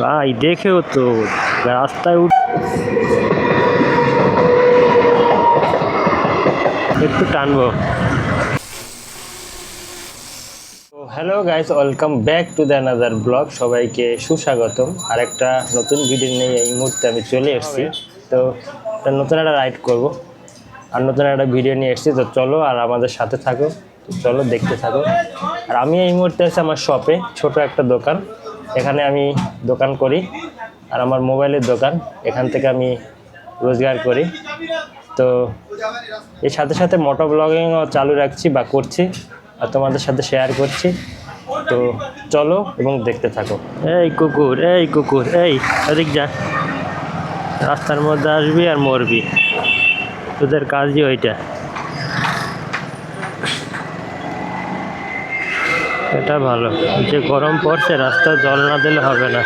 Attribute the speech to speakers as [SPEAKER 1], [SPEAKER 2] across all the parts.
[SPEAKER 1] ভাই, দেখেও তো। রাস্তায় উঠ একটু টানবো। Hello guys welcome back to the another blog সবাইকে সুস্বাগতম। আর একটা নতুন ভিডিও নিয়ে এই মুহূর্তে আমি চলে এসেছি। তো নতুন একটা রাইড করব। আর নতুন একটা ভিডিও নিয়ে এসেছি। তো চলো আর আমাদের সাথে থাকো। চলো দেখতে থাকো। আর আমি এই মুহূর্তে আছি আমার শপে ছোট একটা দোকান। এখানে আমি দোকান করি আর আমার মোবাইলের দোকান। এখান থেকে আমি রোজগার করি। তো এর সাথে সাথে মোটো ব্লগিংও চালু রাখছি বা করছি আর তোমাদের সাথে শেয়ার করছি। তো চলো এবং দেখতে থাকো। এই কুকুর এই কুকুর, এই, এদিক যা। রাস্তার মধ্যে আসবি আর মরবি। তোদের কাজই ওইটা। এটা ভালো। যে গরম পড়ছে রাস্তা জল না দিলে হবে না।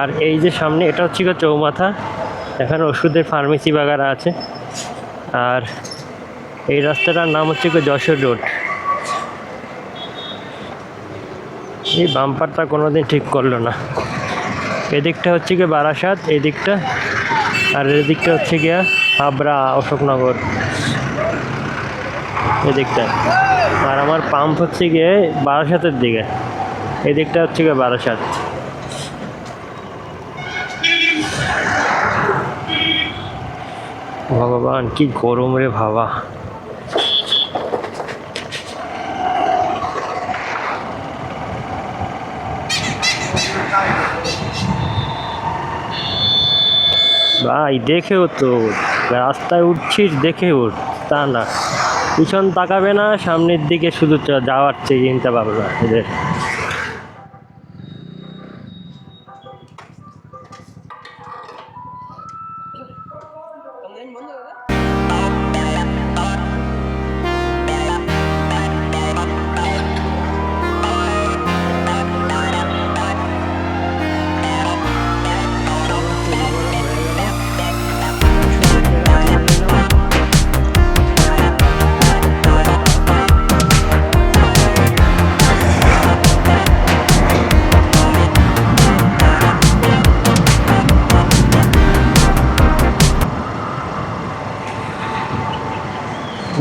[SPEAKER 1] আর এই যে সামনে, এটা হচ্ছে চৌমাথা। এখানে ওষুধের ফার্মেসি বাগারা আছে। আর এই রাস্তাটার নাম হচ্ছে যশোর রোড। এই বাম্পারটা কোনো দিন ঠিক করল না। এদিকটা হচ্ছে গিয়ে বারাসাত, এদিকটা। আর এদিকটা হচ্ছে গিয়া হাবড়া, অশোকনগর। এদিকটা। আর আমার পাম্প হচ্ছে গিয়ে বারাসাতের দিকে। এদিকটা হচ্ছে গিয়ে বারাসাত। ভগবান, কি গরম রে ভাবা ভাই, দেখেও তো, রাস্তায় উঠছিস দেখে উঠ তা না। পিছন তাকাবে না সামনের দিকে শুধু যাওয়ার চেয়ে চিন্তা ভাবনা এদের।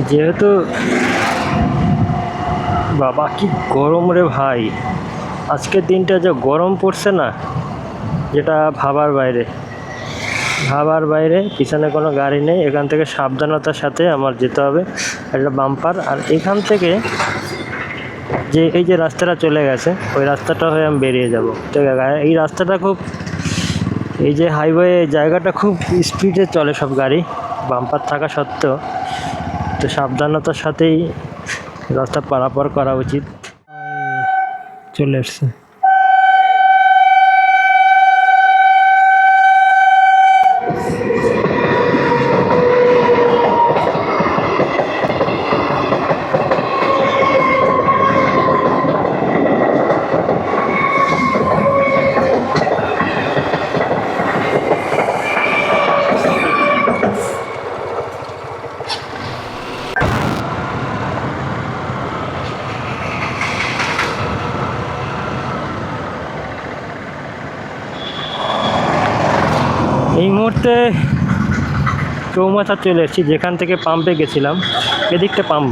[SPEAKER 1] যেহেতু বাবা কি গরম রে ভাই। আজকের দিনটা যে গরম পড়ছে না, যেটা ভাবার বাইরে। ভাবার বাইরে, পিছনে কোনো গাড়ি নেই, এখান থেকে সাবধানতার সাথে আমার যেতে হবে, একটা বাম্পার। আর এখান থেকে যে এই যে রাস্তাটা চলে গেছে, ওই রাস্তাটা হয়ে আমি বেরিয়ে যাব। ঠিক আছে এই রাস্তাটা খুব, এই যে হাইওয়ে জায়গাটা খুব স্পিডে চলে সব গাড়ি, বাম্পার থাকা সত্ত্বেও। তো সাবধানতার সাথেই রাস্তা পারাপার করা উচিত। চলে এসছে। এই মুহূর্তে চৌমাথা চলে এসেছি, যেখান থেকে পাম্পে গেছিলাম। এদিকটা পাম্প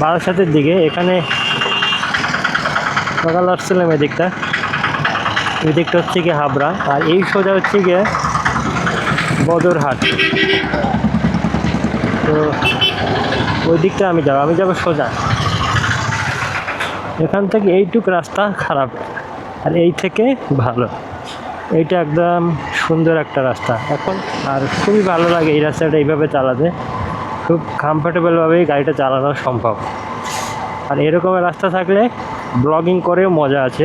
[SPEAKER 1] বারাসাতের দিকে, এখানে সকাল আসছিলাম এদিকটা। এদিকটা হচ্ছে গিয়ে হাবড়া, আর এই সোজা হচ্ছে গিয়ে বদরহাট। তো ওই দিকটা আমি যাব আমি যাব সোজা। এখান থেকে এইটুক রাস্তা খারাপ, আর এই থেকে ভালো। এইটা একদম সুন্দর একটা রাস্তা এখন আর খুবই ভালো লাগে এই রাস্তাটা এইভাবে চালাতে। খুব কমফোর্টেবলভাবেই গাড়িটা চালানো সম্ভব। আর এরকমের রাস্তা থাকলে ব্লগিং করেও মজা আছে।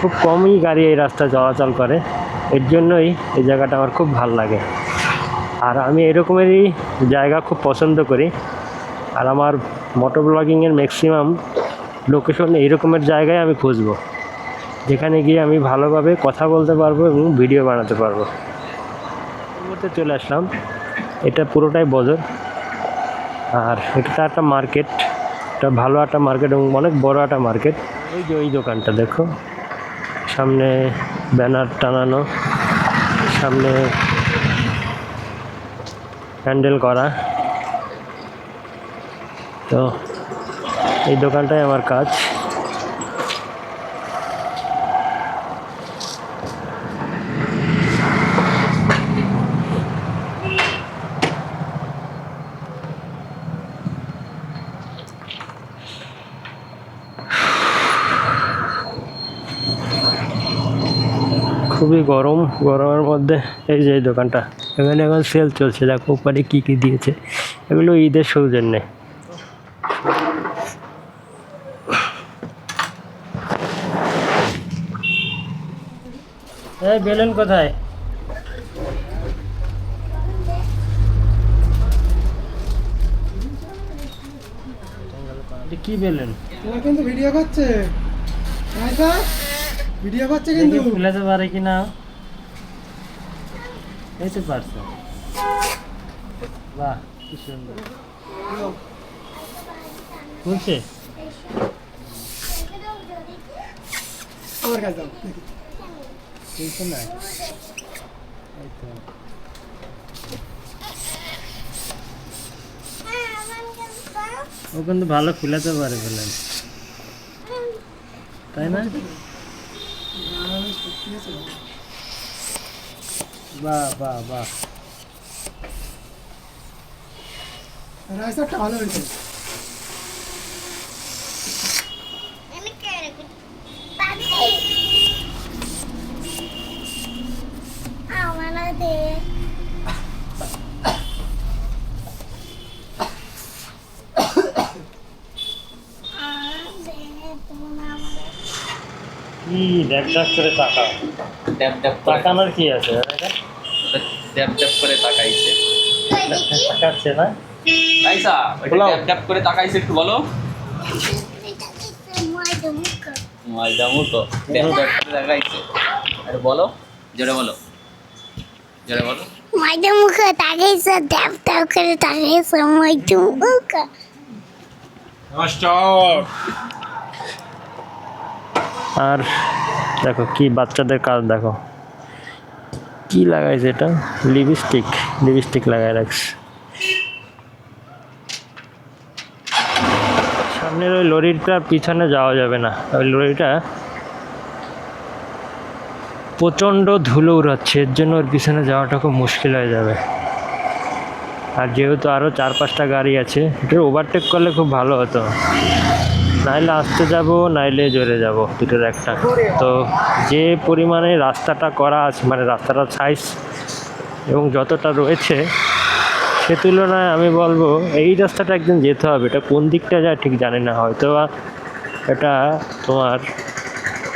[SPEAKER 1] খুব কমই গাড়ি এই রাস্তা চলাচল করে। এর জন্যই এই জায়গাটা আমার খুব ভালো লাগে। আর আমি এরকমেরই জায়গা খুব পছন্দ করি। আর আমার মোটর ব্লগিংয়ের ম্যাক্সিমাম লোকেশন এইরকমের জায়গায় আমি খুঁজবো। যেখানে গিয়ে আমি ভালোভাবে কথা বলতে পারব এবং ভিডিও বানাতে পারব। মুহূর্তে চলে আসলাম। এটা পুরোটাই বদর আর এটা একটা মার্কেট। একটা ভালো একটা মার্কেট এবং অনেক বড় একটা মার্কেট। ওই যে ওই দোকানটা দেখো। সামনে ব্যানার টানানো। সামনে হ্যান্ডেল করা। তো এই দোকানটাই আমার কাজ। খুবই গরম, গরমের মধ্যে এই যে দোকানটা। এখানে এখন সেল চলছে, দেখো উপরে কী কী দিয়েছে। এগুলো ঈদের সৌজন্যে। এই বেলুন কোথায়? কি বেলুন?
[SPEAKER 2] তোমার কিন্তু ভিডিও করছে। রাইসা ভিডিও করছে কিন্তু।
[SPEAKER 1] ফুলাতে পারে কি না? এই তো পারছে। বাহ কি সুন্দর। খুলছে?
[SPEAKER 2] আমার কাছে যাও
[SPEAKER 1] খুলছে না এই তো ও কিন্তু ভালো ফুলাতে পারে বলেন তাই না বাহ বাহ বাহ
[SPEAKER 2] রাইসারটা ভালো হয়েছে
[SPEAKER 1] দেখ করে তাকা
[SPEAKER 3] ড্যাব ড্যাব
[SPEAKER 1] তাকানোর কি আছে? এটা
[SPEAKER 3] ড্যাব ড্যাব করে তাকাইছে।
[SPEAKER 1] তাকাচ্ছে না।
[SPEAKER 3] আইসা ওইটা
[SPEAKER 1] বলো।
[SPEAKER 3] ড্যাব ড্যাব করে তাকাইছে একটু বলো। ময়দা মুখো। ড্যাব ড্যাব করে তাকাইছে। আরে বলো জোরে বলো। জোরে বলো।
[SPEAKER 4] মাইদা মুখ তাকাইছে ট্যাপ ট্যাপ করে তাকাইছে মাইদা মুখ।
[SPEAKER 1] আর দেখো, কি বাচ্চাদের কাজ, দেখো। কি লাগাইছে এটা? লিপস্টিক লিপস্টিক লাগাই রাখছে। সামনের ওই লরিটা পিছনে যাওয়া যাবে না। ওই লরিটা প্রচণ্ড ধুলো উড়াচ্ছে, এর জন্য ওর পিছনে যাওয়াটা খুব মুশকিল হয়ে যাবে। আর যেহেতু আরও চার পাঁচটা গাড়ি আছে এটা ওভারটেক করলে খুব ভালো হতো। নাইলে আসতে যাব, নাইলে জোরে যাব, দুটোর একটা। তো যে পরিমাণে রাস্তাটা করা আছে মানে রাস্তাটার সাইজ এবং যতটা রয়েছে, সে তুলনায় আমি বলব এই রাস্তাটা একদিন যেতে হবে। এটা কোন দিকটা যায় ঠিক জানি না। হয়তো বা এটা তোমার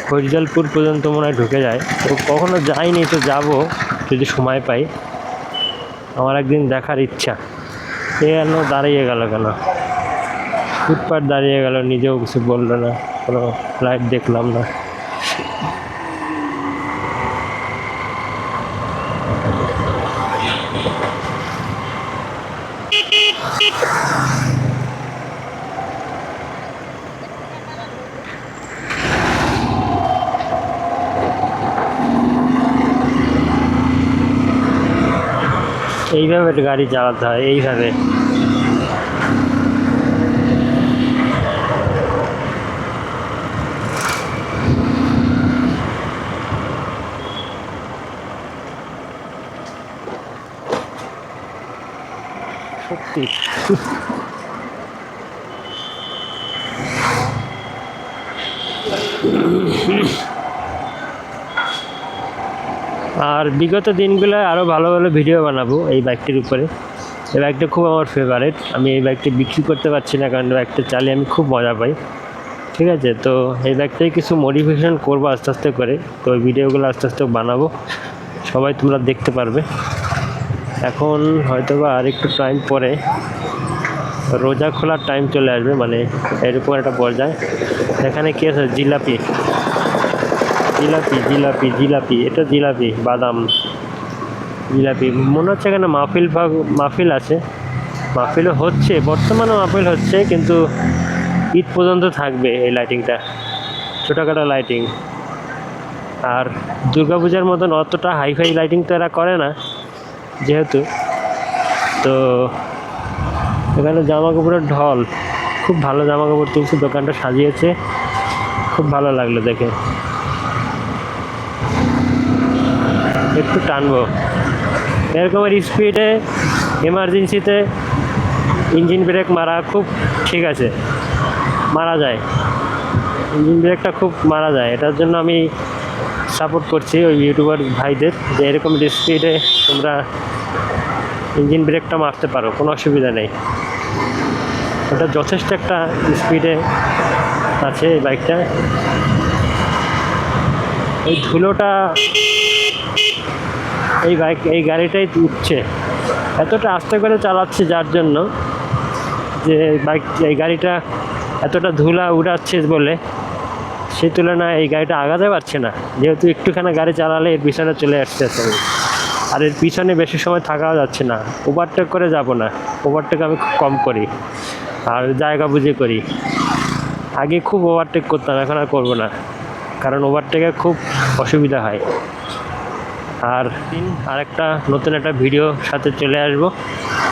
[SPEAKER 1] হরিজলপুর পর্যন্ত মনে হয় ঢুকে যায়। তো কখনো যাইনি, তো যাব যদি সময় পাই। আমার একদিন দেখার ইচ্ছা। এ কেন দাঁড়িয়ে গেল কেন? ফুটপাথ দাঁড়িয়ে গেল নিজেও কিছু বলল না কোনো লাইট দেখলাম না এইভাবে গাড়ি চালাতে হয় এইভাবে আর বিগত দিনগুলো আরও ভালো ভালো ভিডিও বানাবো এই বাইকটির উপরে। এই বাইকটা খুব আমার ফেভারেট আমি এই বাইকটি বিক্রি করতে পারছি না কারণ বাইকটা চালিয়ে আমি খুব মজা পাই। ঠিক আছে? তো এই বাইকটাই কিছু মডিফিকেশন করব আস্তে আস্তে করে। তো ভিডিওগুলো আস্তে আস্তে বানাবো। সবাই তোমরা দেখতে পারবে। এখন হয়তো বা আর একটু টাইম পরে রোজা খোলার টাইম চলে আসবে মানে এরকম একটা পর্যায়ে। এখানে কি আছে? জিলাপি। জিলাপি জিলাপি জিলাপি। এটা জিলাপি, বাদাম। জিলাপি। মনে হচ্ছে এখানে মাহফিল ভাগ মাহফিল আছে। মাহফিলও হচ্ছে বর্তমানে মাহফিল হচ্ছে, কিন্তু ঈদ পর্যন্ত থাকবে এই লাইটিংটা ছোটোখাটো লাইটিং আর দুর্গাপূজার মতন অতটা হাইফাই লাইটিং তো এরা করে না। যেহেতু, তো এখানে জামা কাপড়ের ঢল, খুব ভালো জামা কাপড় তুলছে, দোকানটা সাজিয়েছে, খুব ভালো লাগল দেখে। একটু টানবো। এরকমের স্পিডে এমার্জেন্সিতে ইঞ্জিন ব্রেক মারা খুব ঠিক আছে, মারা যায়। ইঞ্জিন ব্রেকটা খুব মারা যায়, এটার জন্য আমি সাপোর্ট করছি ওই ইউটিউবার ভাইদের যে এরকম স্পিডে তোমরা ইঞ্জিন ব্রেকটা মারতে পারো, কোনো অসুবিধা নেই। ওটা যথেষ্ট একটা স্পিডে আছে এই বাইকটা এই ধুলোটা এই বাইক এই গাড়িটাই উঠছে। এতটা আস্তে করে চালাচ্ছে যার জন্য যে বাইক এই গাড়িটা এতটা ধুলা উড়াচ্ছে বলে সে তুলনায় এই গাড়িটা আগাতে পারছে না। যেহেতু একটুখানি গাড়ি চালালে এর পিছনে চলে আসছে আসলে আর এর পিছনে বেশি সময় থাকাও যাচ্ছে না। ওভারটেক করে যাব না। ওভারটেক আমি খুব কম করি। আর জায়গা বুঝে করি। আগে খুব ওভারটেক করতাম, এখন আর করব না। কারণ ওভারটেকে খুব অসুবিধা হয়। আর আরেকটা নতুন একটা ভিডিও সাথে চলে আসব।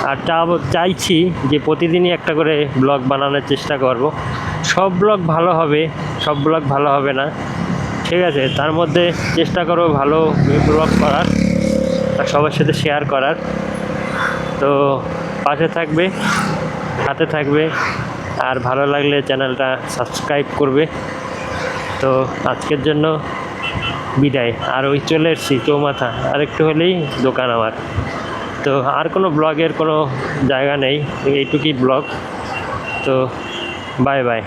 [SPEAKER 1] আর চাবো, চাইছি যে প্রতিদিনই একটা করে ব্লগ বানানোর চেষ্টা করব। সব ব্লগ ভালো হবে। সব ব্লগ ভালো হবে না। ঠিক আছে, তার মধ্যে চেষ্টা করব ভালো ব্লগ করার আর সবার সাথে শেয়ার করার। তো পাশে থাকবে, সাথে থাকবে, আর ভালো লাগলে চ্যানেলটা সাবস্ক্রাইব করবে। তো আজকের জন্য বিদায়। আর ওই চলে এসছি চৌমাথা। আর একটু হলেই দোকান আমার। তো আর কোনো ব্লগের কোনো জায়গা নেই, এইটুকুই ব্লগ তো বাই বাই